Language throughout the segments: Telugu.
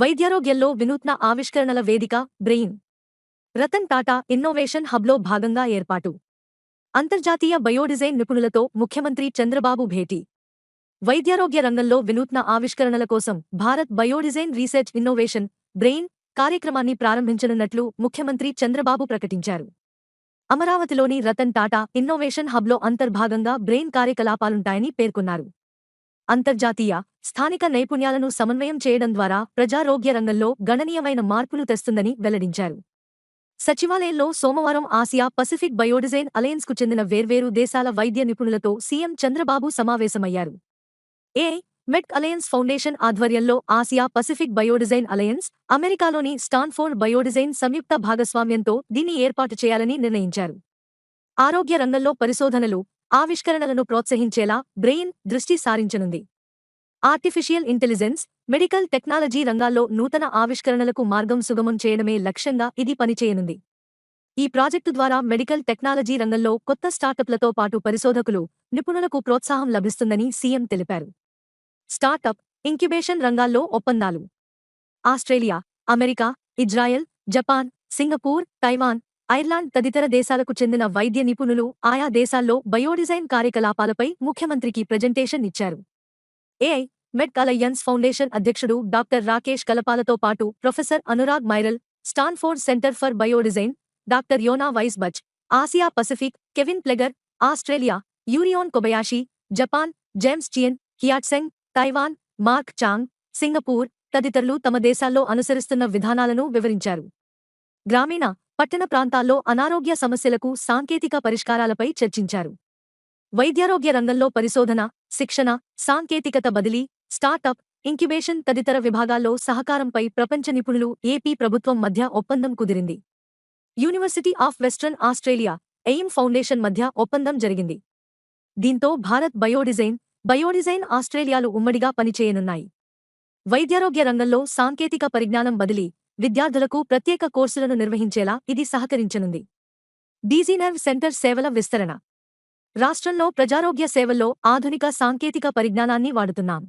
వైద్యారోగ్యంలో వినూత్న ఆవిష్కరణల వేదిక బ్రెయిన్. రతన్ టాటా ఇన్నోవేషన్ హబ్లో భాగంగా ఏర్పాటు. అంతర్జాతీయ బయోడిజైన్ నిపుణులతో ముఖ్యమంత్రి చంద్రబాబు భేటీ. వైద్యారోగ్య రంగంలో వినూత్న ఆవిష్కరణల కోసం Bharat Biodesign Research Innovation Brain కార్యక్రమాన్ని ప్రారంభించనున్నట్లు ముఖ్యమంత్రి చంద్రబాబు ప్రకటించారు. అమరావతిలోని రతన్ టాటా ఇన్నోవేషన్ హబ్లో అంతర్భాగంగా బ్రెయిన్ కార్యకలాపాలుంటాయని పేర్కొన్నారు. అంతర్జాతీయ స్థానిక నైపుణ్యాలను సమన్వయం చేయడం ద్వారా ప్రజారోగ్య రంగంలో గణనీయమైన మార్పులు తెస్తుందని వెల్లడించారు. సచివాలయంలో సోమవారం ఆసియా పసిఫిక్ బయోడిజైన్ అలయన్స్కు చెందిన వేర్వేరు దేశాల వైద్య నిపుణులతో సీఎం చంద్రబాబు సమావేశమయ్యారు. ఏ. మెట్ అలయన్స్ ఫౌండేషన్ ఆధ్వర్యంలో ఆసియా పసిఫిక్ బయోడిజైన్ అలయన్స్ అమెరికాలోని స్టాన్ఫోర్డ్ బయోడిజైన్ సంయుక్త భాగస్వామ్యంతో దీన్ని ఏర్పాటు చేయాలని నిర్ణయించారు. ఆరోగ్య రంగంలో పరిశోధనలు ఆవిష్కరణలను ప్రోత్సహించేలా బ్రెయిన్ దృష్టి సారించనుంది. ఆర్టిఫిషియల్ ఇంటెలిజెన్స్ మెడికల్ టెక్నాలజీ రంగాల్లో నూతన ఆవిష్కరణలకు మార్గం సుగమం చేయడమే లక్ష్యంగా ఇది పనిచేయనుంది. ఈ ప్రాజెక్టు ద్వారా మెడికల్ టెక్నాలజీ రంగంలో కొత్త స్టార్టప్లతో పాటు పరిశోధకులు నిపుణులకు ప్రోత్సాహం లభిస్తుందని సీఎం తెలిపారు. స్టార్టప్ ఇంక్యుబేషన్ రంగాల్లో ఒప్పందాలు. Australia America Israel Japan Singapore Taiwan Ireland తదితర దేశాలకు చెందిన వైద్య నిపుణులు ఆయా దేశాల్లో బయోడిజైన్ కార్యకలాపాలపై ముఖ్యమంత్రికి ప్రజెంటేషన్ ఇచ్చారు. ఏఐ మెడ్ అలయన్స్ ఫౌండేషన్ అధ్యక్షుడు డాక్టర్ రాకేష్ కలపాలతో పాటు professor Anurag Mairal Stanford Center for Biodesign doctor Yona Vaisbuch Asia Pacific Kevin Pleger Australia యూరియోన్ Kobayashi Japan James Chien హియాట్సెంగ్ తైవాన్ మార్క్ చాంగ్ సింగపూర్ తదితరులు తమ దేశాల్లో అనుసరిస్తున్న విధానాలను వివరించారు. గ్రామీణ పట్టణ ప్రాంతాల్లో అనారోగ్య సమస్యలకు సాంకేతిక పరిష్కారాలపై చర్చించారు. వైద్యారోగ్య రంగంలో పరిశోధన శిక్షణ సాంకేతికత బదిలీ స్టార్టప్ ఇంక్యుబేషన్ తదితర విభాగాల్లో సహకారంపై ప్రపంచ నిపుణులు ఏపీ ప్రభుత్వం మధ్య ఒప్పందం కుదిరింది. University of Western Australia AIM Foundation మధ్య ఒప్పందం జరిగింది. దీంతో భారత్ బయోడిజైన్ బయోడిజైన్ ఆస్ట్రేలియాలు ఉమ్మడిగా పనిచేయనున్నాయి. వైద్యారోగ్య రంగంలో సాంకేతిక పరిజ్ఞానం బదిలీ విద్యార్థులకు ప్రత్యేక కోర్సులను నిర్వహించేలా ఇది సహకరించనుంది. డీజీనర్వ్ సెంటర్ సేవల విస్తరణ. రాష్ట్రంలో ప్రజారోగ్య సేవల్లో ఆధునిక సాంకేతిక పరిజ్ఞానాన్ని వాడుతున్నాం.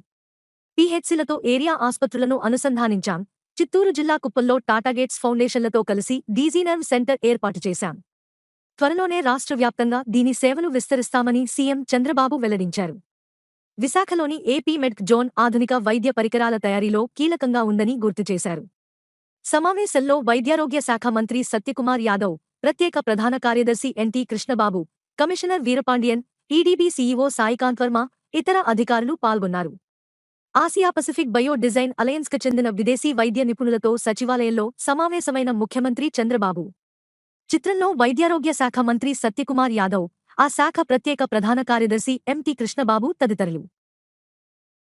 పీహెచ్సీలతో ఏరియా ఆస్పత్రులను అనుసంధానించాం. చిత్తూరు జిల్లా కుప్పల్లో టాటాగేట్స్ ఫౌండేషన్లతో కలిసి డీజీనర్వ్ సెంటర్ ఏర్పాటు చేశాం. త్వరలోనే రాష్ట్ర వ్యాప్తంగా దీని సేవలు విస్తరిస్తామని సీఎం చంద్రబాబు వెల్లడించారు. విశాఖలోని ఏపీ మెడ్క్ జోన్ ఆధునిక వైద్య పరికరాల తయారీలో కీలకంగా ఉందని గుర్తు చేశారు. సమావేశంలో వైద్యారోగ్య శాఖ మంత్రి సత్యకుమార్ యాదవ్ ప్రత్యేక ప్రధాన కార్యదర్శి NT Krishnababu commissioner Veerapandian EDB CEO Saikanth Varma ఇతర అధికారులు పాల్గొన్నారు. ఆసియా పసిఫిక్ బయో డిజైన్ అలయన్స్కు చెందిన విదేశీ వైద్య నిపుణులతో సచివాలయంలో సమావేశమైన ముఖ్యమంత్రి చంద్రబాబు. చిత్రంలో వైద్యారోగ్య శాఖ మంత్రి సత్యకుమార్ యాదవ్ ఆ శాఖ ప్రత్యేక ప్రధాన కార్యదర్శి ఎంటి కృష్ణబాబు తదితరులు.